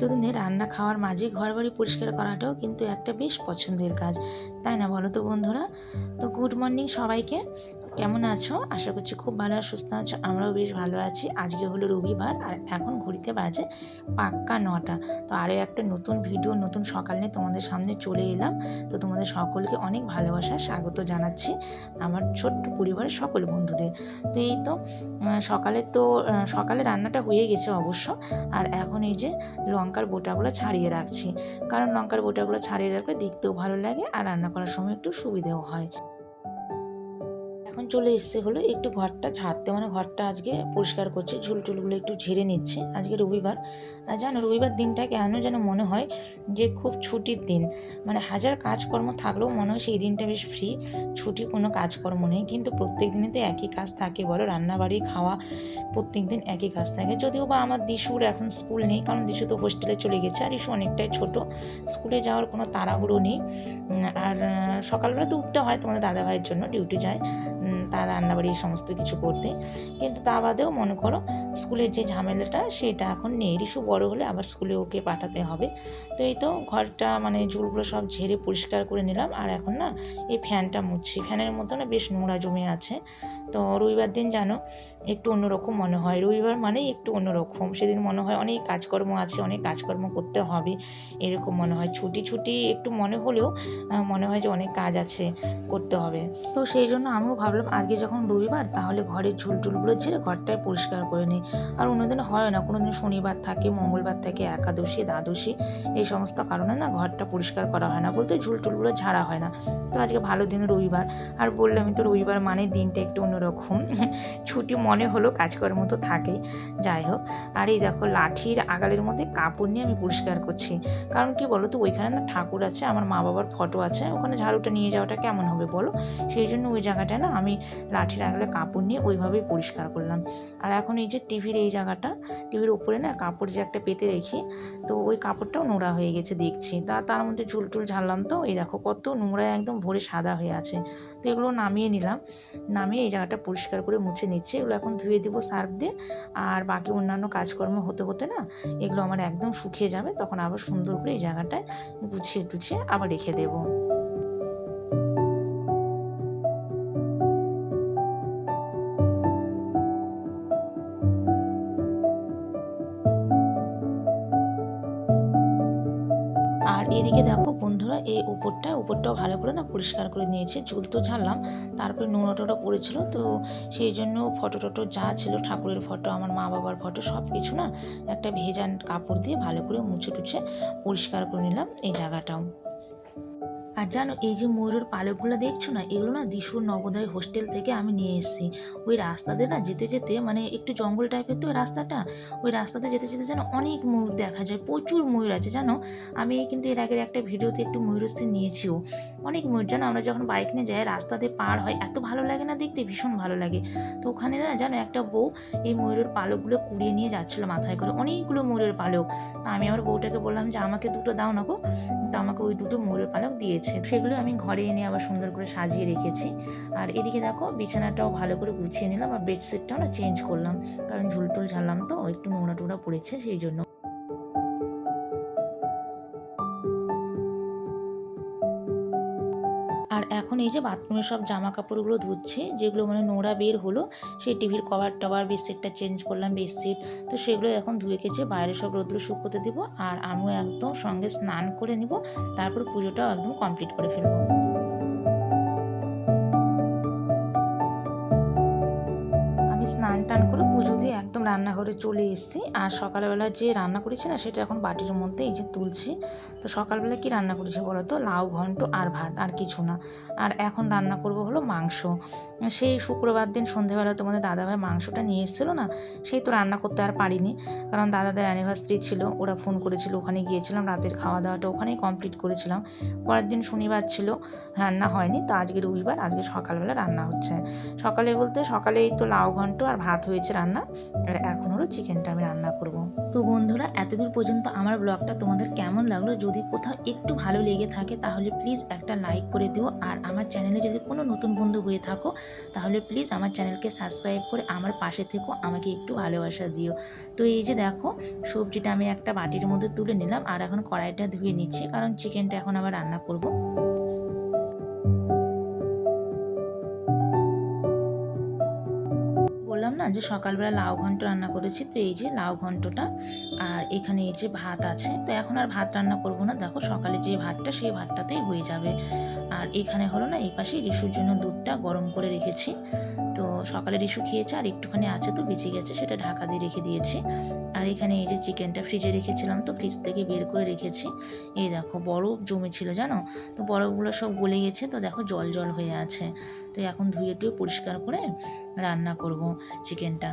নিত্যদিনে রান্না খাওয়ার মাঝে ঘর বাড়ি পরিষ্কার করাটাও কিন্তু একটা বেশ পছন্দের কাজ। তাই না বলো তো বন্ধুরা? তো গুড মর্নিং সবাইকে। কেমন আছো? আশা করছি খুব ভালো আর সুস্থ আছো। আমরাও বেশ ভালো আছি। আজকে হলো রবিবার আর এখন ঘুরিতে বাজে পাক্কা নটা। তো আরও একটা নতুন ভিডিও, নতুন সকাল নিয়ে তোমাদের সামনে চলে এলাম। তো তোমাদের সকলকে অনেক ভালোবাসা, স্বাগত জানাচ্ছি আমার ছোট্ট পরিবারের সকল বন্ধুদের। তো এই তো সকালে তো সকালে রান্নাটা হয়ে গেছে অবশ্য। আর এখন এই যে লঙ্কার বোটাগুলো ছাড়িয়ে রাখছি। কারণ লঙ্কার বোটাগুলো ছাড়িয়ে রাখলে দেখতেও ভালো লাগে আর রান্না করার সময় একটু সুবিধেও হয়। এখন চলে এসছে হলো একটু ঘরটা ছাড়তে মানে ঘরটা আজকে পরিষ্কার করছে ঝুল টুলগুলো একটু ঝেড়ে নিচ্ছে। আজকে রবিবার। আর জানো, রবিবার দিনটা কেন যেন মনে হয় যে খুব ছুটির দিন। মানে হাজার কাজকর্ম থাকলেও মনে হয় সেই দিনটা বেশ ফ্রি ছুটি কোনো কাজকর্ম নেই। কিন্তু প্রত্যেক দিনে তো একই কাজ থাকে। বলো, রান্নাবাড়ি, খাওয়া প্রত্যেক দিন একই কাজ থাকে। যদিও বা আমার দিশুর এখন স্কুল নেই, কারণ দিশু তো হোস্টেলে চলে গেছে। আর ইস্যু অনেকটাই ছোট। স্কুলে যাওয়ার কোনো তাড়াহুড়ো নেই। আর সকালবেলা তো উঠতে হয় তোমাদের দাদা ভাইয়ের জন্য, ডিউটি যায়। Mm. তার রান্নাবাড়ি সমস্ত কিছু করতে। কিন্তু তা বাদেও মনে করো স্কুলের যে ঝামেলাটা সেটা এখন নেই। রিশু বড় হলে আবার স্কুলে ওকে পাঠাতে হবে। তো এই তো ঘরটা মানে ঝুলগুলো সব ঝেড়ে পরিষ্কার করে নিলাম। আর এখন না এই ফ্যানটা মুছছি। ফ্যানের মতো না বেশ নোংরা জমে আছে। তো রবিবার দিন জানো একটু অন্যরকম মনে হয়। রবিবার মানেই একটু অন্যরকম। সেদিন মনে হয় অনেক কাজকর্ম আছে, অনেক কাজকর্ম করতে হবে। এরকম মনে হয়। ছুটি ছুটি একটু মনে হলেও মনে হয় যে অনেক কাজ আছে করতে হবে। তো সেই জন্য আমিও ভাবলাম আজকে যখন রবিবার, তাহলে ঘরের ঝুল টুলগুলো ছেড়ে ঘরটায় পরিষ্কার করে নিই। আর অন্যদিন হয় না কোনো দিন শনিবার থাকে, মঙ্গলবার থাকে, একাদশী, দ্বাদশী, এই সমস্ত কারণে না ঘরটা পরিষ্কার করা হয় না বলতে ঝুল টুলগুলো ঝাড়া হয় না। তো আজকে ভালো দিন রবিবার। আর বললাম তো রবিবার মানে দিনটা একটু অন্যরকম। ছুটি মনে হলো, কাজকর্ম তো থাকেই। যাই হোক, আর এই দেখো লাঠির আগালের মধ্যে কাপড় নিয়ে আমি পরিষ্কার করছি। কারণ কি বলো তো ওইখানে না ঠাকুর আছে, আমার মা বাবার ফটো আছে, ওখানে ঝাড়ুটা নিয়ে যাওয়াটা কেমন হবে বলো? সেই জন্য ওই জায়গাটায় না আমি লাঠির আগালে কাপড় নিয়ে ওইভাবেই পরিষ্কার করলাম। আর এখন এই যে টিভির এই জায়গাটা, টিভির উপরে না কাপড় যে একটা পেতে রেখি তো ওই কাপড়টাও নোংরা হয়ে গেছে দেখছি। তা তার মধ্যে ঝুল টুল ঝাড়লাম তো, এই দেখো কত নোংরা একদম ভরে সাদা হয়ে আছে। তো এগুলো নামিয়ে নিলাম, নামিয়ে এই জায়গাটা পরিষ্কার করে মুছে নিচ্ছি। এগুলো এখন ধুয়ে দেবো সার্ফ দিয়ে। আর বাকি অন্যান্য কাজকর্ম হতে হতে না এগুলো আমার একদম শুকিয়ে যাবে, তখন আবার সুন্দর করে এই জায়গাটায় গুছিয়ে টুছিয়ে আবার রেখে দেবো। আর এদিকে দেখো বন্ধুরা, এই উপরটা, উপরটাও ভালো করে না পরিষ্কার করে নিয়েছে। চুল তো ঝাড়লাম, তারপরে নোংরা টোনা পড়েছিল, তো সেই জন্য ফটো টটো যা ছিল, ঠাকুরের ফটো আমার মা বাবার ফটো সব কিছু না একটা ভেজান কাপড় দিয়ে ভালো করে মুছে টুছে পরিষ্কার করে নিলাম এই জায়গাটাও। আর জানো, এই যে ময়ূরের পালকগুলো দেখছ না, এগুলো না দিশুর নবোদয় হোস্টেল থেকে আমি নিয়ে এসেছি। ওই রাস্তাতে না যেতে যেতে মানে একটু জঙ্গল টাইপের তো রাস্তাটা, ওই রাস্তাতে যেতে যেতে যেন অনেক ময়ূর দেখা যায়, প্রচুর ময়ূর আছে, জানো? আমি কিন্তু এর আগের একটা ভিডিওতে একটু ময়ূরস্থির নিয়েছিও। অনেক ময়ূর, জানো, আমরা যখন বাইক নিয়ে যাই, রাস্তাতে পার হয়, এত ভালো লাগে না দেখতে, ভীষণ ভালো লাগে। তো ওখানে না, জানো, একটা বউ এই ময়ূরের পালকগুলো কুড়িয়ে নিয়ে যাচ্ছিল মাথায় করে, অনেকগুলো ময়ূরের পালক। তা আমি আমার বউটাকে বললাম যে, আমাকে দুটো দাও না গো। তো আমাকে ওই দুটো ময়ূরের পালক দিয়েছে। সেগুলো আমি ঘরে এনে আবার সুন্দর করে সাজিয়ে রেখেছি। আর এদিকে দেখো বিছানাটাও ভালো করে গুছিয়ে নিলাম আর বেডশিটটাও না চেঞ্জ করলাম, কারণ ঝুলটুল ঝাড়লাম তো, একটু নোংরা টোংরা পড়েছে সেই জন্য। এই যে বাথরুমের সব জামা কাপড়গুলো ধুচ্ছে, যেগুলো মানে নোংরা বের হলো, সেই টিভির কভার টভার, বেডশিটটা চেঞ্জ করলাম, বেডশিট। তো সেগুলো এখন ধুয়ে কেচে বাইরে সব রোদ্র শুকোতে দিব, আর আমিও একদম সঙ্গে স্নান করে নিব, তারপর পুজোটাও একদম কমপ্লিট করে ফেলব। স্নান টান করে পুজো দিয়ে একদম রান্নাঘরে চলে এসেছি। আর সকালবেলা যে রান্না করেছি না, সেটা এখন বাটির মধ্যে এই যে তুলছি। তো সকালবেলা কি রান্না করেছি বলো তো? লাউ, ঘন্ট আর ভাত, আর কিছু না। আর এখন রান্না করব হলো মাংস। সেই শুক্রবার দিন সন্ধেবেলা তোমাদের দাদাভাই মাংসটা নিয়ে এসেছিল না, সেই তো রান্না করতে আর পারিনি। কারণ দাদাদের অ্যানিভার্সারি ছিল, ওরা ফোন করেছিল, ওখানে গিয়েছিলাম, রাতের খাওয়া দাওয়াটা ওখানেই কমপ্লিট করেছিলাম। পরের দিন শনিবার ছিল, রান্না হয়নি। তো আজকে রবিবার, আজকে সকালবেলা রান্না হচ্ছে। সকালে বলতে সকালে এই তো লাউ, ঘন্ট আর ভাত হয়েছে রান্না। আর এখন হলো চিকেনটা আমি রান্না করব। তো বন্ধুরা, এতদূর পর্যন্ত আমার ব্লগটা তোমাদের কেমন লাগল? যদি কোথাও একটু ভালো লেগে থাকে, তাহলে প্লিজ একটা লাইক করে দিও। আর আমার চ্যানেলে যদি কোনো নতুন বন্ধু হয়ে থাকো, তাহলে প্লিজ আমার চ্যানেলকে সাবস্ক্রাইব করে আমার পাশে থেকো, আমাকে একটু ভালোবাসা দিও। তো এই যে দেখো, সবজিটা আমি একটা বাটির মধ্যে তুলে নিলাম, আর এখন কড়াইটা ধুয়ে নিচ্ছি, কারণ চিকেনটা এখন আবার রান্না করব। যে সকালবেলা লাউ ঘন্ট রান্না করেছি। তো এই যে লাউ ঘন্টটা আর এখানে এই যে ভাত আছে। তো এখন আর ভাত রান্না করব না। দেখো সকালে যে ভাতটা, সেই ভাতটাতেই হয়ে যাবে। আর এখানে হলো না, এই পাশে রিসুর জন্য দুধটা গরম করে রেখেছি। তো সকালে রিসু খেয়েছে আর একটুখানি আছে তো বেঁচে গেছে, সেটা ঢাকা দিয়ে রেখে দিয়েছি। আর এখানে এই যে চিকেনটা ফ্রিজে রেখেছিলাম তো, ফ্রিজ থেকে বের করে রেখেছি। এই দেখো বরফ জমেছিল জানো? তো বরফগুলো সব গলে গেছে। তো দেখো জল জল হয়ে আছে। তো এখন ধুয়ে টুয়ে পরিষ্কার করে রান্না করব চিকেনটা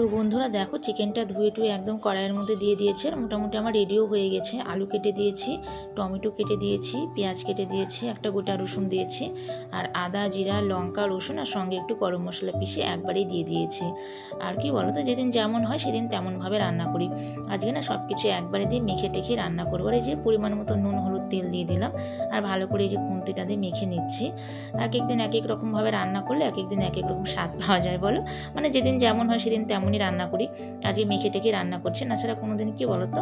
তো বন্ধুরা দেখো চিকেনটা ধুয়ে টুয়ে একদম কড়াইয়ের মধ্যে দিয়ে দিয়েছে আর মোটামুটি আমার রেডিও হয়ে গেছে। আলু কেটে দিয়েছি, টমেটো কেটে দিয়েছি, পেঁয়াজ কেটে দিয়েছি, একটা গোটা রসুন দিয়েছি আর আদা, জিরা, লঙ্কা, রসুন আর সঙ্গে একটু গরম মশলা পিষে একবারেই দিয়ে দিয়েছি। আর কি বলো তো, যেদিন যেমন হয় সেদিন তেমনভাবে রান্না করি। আজকে না সব কিছু একবারে দিয়ে মেখে টেখে রান্না করব। আর এই যে পরিমাণ মতো নুন, হলুদ, তেল দিয়ে দিলাম আর ভালো করে এই যে খুন্তিটা দিয়ে মেখে নিচ্ছি। এক এক দিন এক এক রকমভাবে রান্না করলে এক এক দিন এক এক রকম স্বাদ পাওয়া যায় বলো। মানে যেদিন যেমন হয় সেদিন তেমনই রান্না করি। আজকে মেখে টেকে রান্না করছি। তাছাড়া কোনো দিন কী বলতো?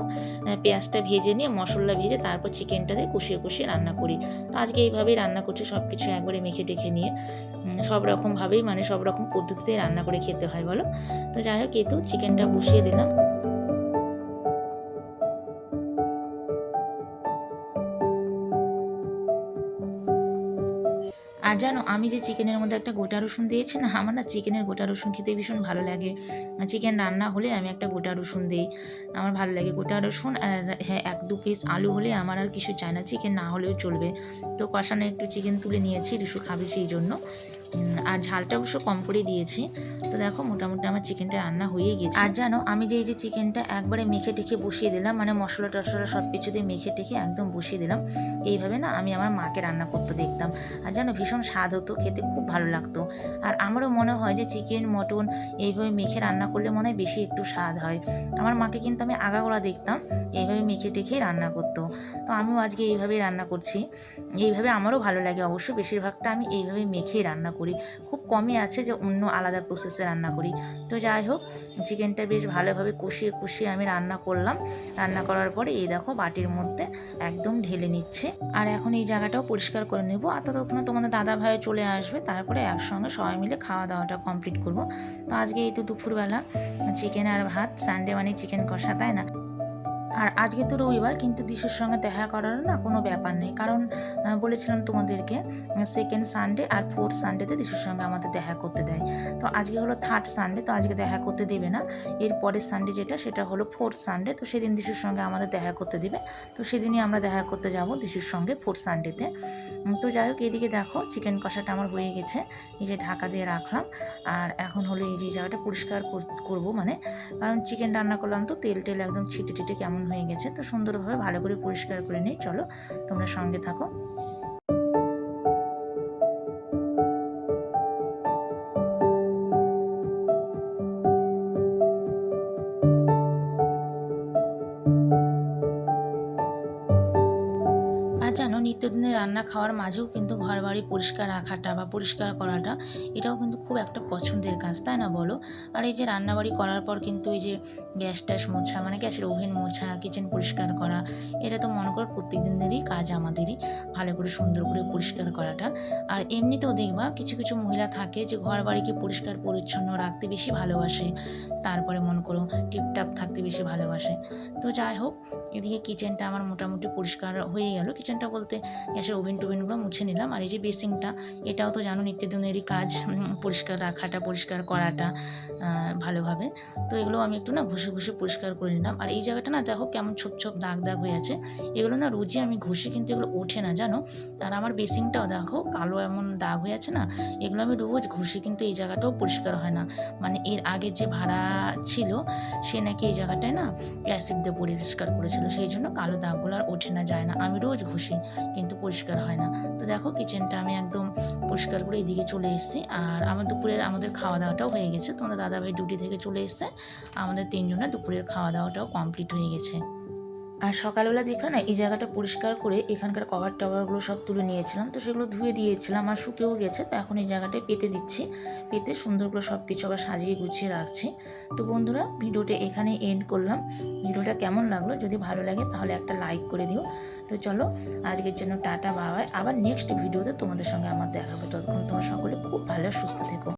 পেঁয়াজটা ভেজে নিয়ে, মশলা ভেজে তারপর চিকেনটা দিয়ে কষিয়ে কষিয়ে রান্না করি। তো আজকে এইভাবেই রান্না করছি সব কিছু একবারে মেখে টেখে নিয়ে। সব রকমভাবেই মানে সব রকম পদ্ধতিতে রান্না করে খেতে হয়, বলো? তো যাই হোক, এই তো চিকেনটা বসিয়ে দিলাম। আর জানো, আমি যে চিকেনের মধ্যে একটা গোটা রসুন দিয়েছি না, আমার না চিকেনের গোটা রসুন খেতে ভীষণ ভালো লাগে। চিকেন রান্না হলে আমি একটা গোটা রসুন দিই, আমার ভালো লাগে। গোটা রসুন আর হ্যাঁ এক দু পিস আলু হলে আমার আর কিছু চায় না, চিকেন না হলেও চলবে। তো কষানো একটু চিকেন তুলে নিয়েছি রিসু খাবে সেই জন্য। আর ঝালটা অবশ্য কম করে দিয়েছি। তো দেখো মোটামুটি আমার চিকেনটা রান্না হয়ে গেছে। আর জানো, আমি যে এই যে চিকেনটা একবারে মেখে টেখে বসিয়ে দিলাম মানে মশলা টশলা সব কিছু দিয়ে মেখে টেখে একদম বসিয়ে দিলাম, এইভাবে না আমি আমার মাকে রান্না করতে দেখতাম। আর জানো, ভীষণ স্বাদ হতো, খেতে খুব ভালো লাগতো। আর আমারও মনে হয় যে চিকেন, মটন এইভাবে মেখে রান্না করলে মনে হয় বেশি একটু স্বাদ হয়। আমার মাকে কিন্তু আমি আগাগোড়া দেখতাম, এইভাবে মেখে টেখে রান্না করতো। তো আমিও আজকে এইভাবেই রান্না করছি। এইভাবে আমারও ভালো লাগে, অবশ্য বেশিরভাগটা আমি এইভাবে মেখেই রান্না করি। খুব কমই আছে যে অন্য আলাদা প্রসেসে রান্না করি। তো যাই হোক চিকেনটা বেশ ভালোভাবে কষিয়ে কষিয়ে আমি রান্না করলাম। রান্না করার পরে এই দেখো বাটির মধ্যে একদম ঢেলে নিচ্ছে। আর এখন এই জায়গাটাও পরিষ্কার করে নেব। আর ততক্ষণে তোমাদের দাদা ভাই চলে আসবে, তারপরে একসঙ্গে সবাই মিলে খাওয়া দাওয়াটা কমপ্লিট করব। তো আজকে এই তো দুপুরবেলা চিকেন আর ভাত সানডে মানে চিকেন কষা, তাই না? আর আজকে তো রবিবার, কিন্তু দিশুর সঙ্গে দেখা করার না কোনো ব্যাপার নেই। কারণ বলেছিলাম তোমাদেরকে সেকেন্ড সানডে আর ফোর্থ সানডেতে দিশুর সঙ্গে আমাদের দেখা করতে দেয়। তো আজকে হলো থার্ড সানডে তো আজকে দেখা করতে দেবে না। এর পরের সানডে যেটা, সেটা হলো ফোর্থ সানডে তো সেদিন দিশুর সঙ্গে আমাদের দেখা করতে দেবে। তো সেদিনই আমরা দেখা করতে যাব দিশুর সঙ্গে ফোর্থ সানডেতে তো। যাই হোক, এদিকে দেখো চিকেন কষাটা আমার হয়ে গেছে। এই যে ঢাকা দিয়ে রাখলাম। আর এখন হলো এই যে জায়গাটা পরিষ্কার কর- করব মানে। কারণ চিকেন রান্না করলাম তো তেল টেল একদম ছিটে টিটে কেমন হয়ে গেছে তো সুন্দরভাবে ভালো করে পরিষ্কার করে নিই। চলো তোমরা সঙ্গে থাকো। আর জানো, নিত্যদিনের রান্না খাওয়ার মাঝেও কিন্তু ঘর বাড়ি পরিষ্কার রাখাটা বা পরিষ্কার করাটা, এটাও কিন্তু খুব একটা পছন্দের কাজ, তাই না বলো? আর এই যে রান্নাবাড়ি করার পর কিন্তু এই যে গ্যাস ট্যাস মোছা মানে গ্যাসের ওভেন মোছা, কিচেন পরিষ্কার করা, এটা তো মনে করো প্রত্যেক দিনেরই কাজ আমাদেরই, ভালো করে সুন্দর করে পরিষ্কার করাটা। আর এমনিতেও দেখবা, কিছু কিছু মহিলা থাকে যে ঘর বাড়িকে পরিষ্কার, পরিচ্ছন্ন রাখতে বেশি ভালোবাসে, তারপরে মনে করো টিপটাপ থাকতে বেশি ভালোবাসে। তো যাই হোক, এদিকে কিচেনটা আমার মোটামুটি পরিষ্কার হয়ে গেল কিচেনটা বলতে গ্যাসের ওভেন টোভেনগুলো মুছে নিলাম। আর এই যে বেসিংটা এটাও তো জানো নিত্যদিনেরই কাজ পরিষ্কার রাখাটা, পরিষ্কার করাটা ভালোভাবে। তো এগুলো আমি একটু না ঘষে ঘষে পরিষ্কার করে নিলাম। আর এই জায়গাটা না দেখো কেমন ছোপ ছোপ দাগ দাগ হয়ে আছে। এগুলো না রোজই আমি ঘষি, কিন্তু এগুলো ওঠে না, জানো? আর আমার বেসিংটাও দেখো কালো এমন দাগ হয়ে আছে না, এগুলো আমি রোজ ঘষি, কিন্তু এই জায়গাটাও পরিষ্কার হয় না। মানে এর আগে যে ভাড়া ছিল, সে নাকি এই জায়গাটায় না অ্যাসিড দিয়ে পরিষ্কার করেছিল। সেই জন্য কালো দাগগুলো আর ওঠে না, যায় না। আমি রোজ ঘষি। কিন্তু পরিষ্কার হয় না। তো দেখো কিচেনটা আমি একদম পরিষ্কার করে এদিকে চলে এসেছি। আর আমার দুপুরের আমাদের খাওয়া দাওয়াটাও হয়ে গেছে। তোমাদের দাদাভাই ডিউটি থেকে চলে এসছে। আমাদের তিনজনের দুপুরের খাওয়া দাওয়াটাও কমপ্লিট হয়ে গেছে। আর সকালবেলা দেখে না এই জায়গাটা পরিষ্কার করে এখানকার কভার টভারগুলো সব তুলে নিয়েছিলাম, তো সেগুলো ধুয়ে দিয়েছিলাম আর শুকেও গেছে, তো এখন এই জায়গাটায় পেতে দিচ্ছি। পেতে সুন্দর করে সব কিছু আবার সাজিয়ে গুছিয়ে রাখছি। তো বন্ধুরা, ভিডিওটা এখানে এন্ড করলাম। ভিডিওটা কেমন লাগল, যদি ভালো লাগে তাহলে একটা লাইক করে দিও। তো চলো, আজকের জন্য টাটা বাবাই আবার নেক্সট ভিডিওতে তোমাদের সঙ্গে আমার দেখা হবে। ততক্ষণ তোমরা সকলে খুব ভালো সুস্থ থেকো।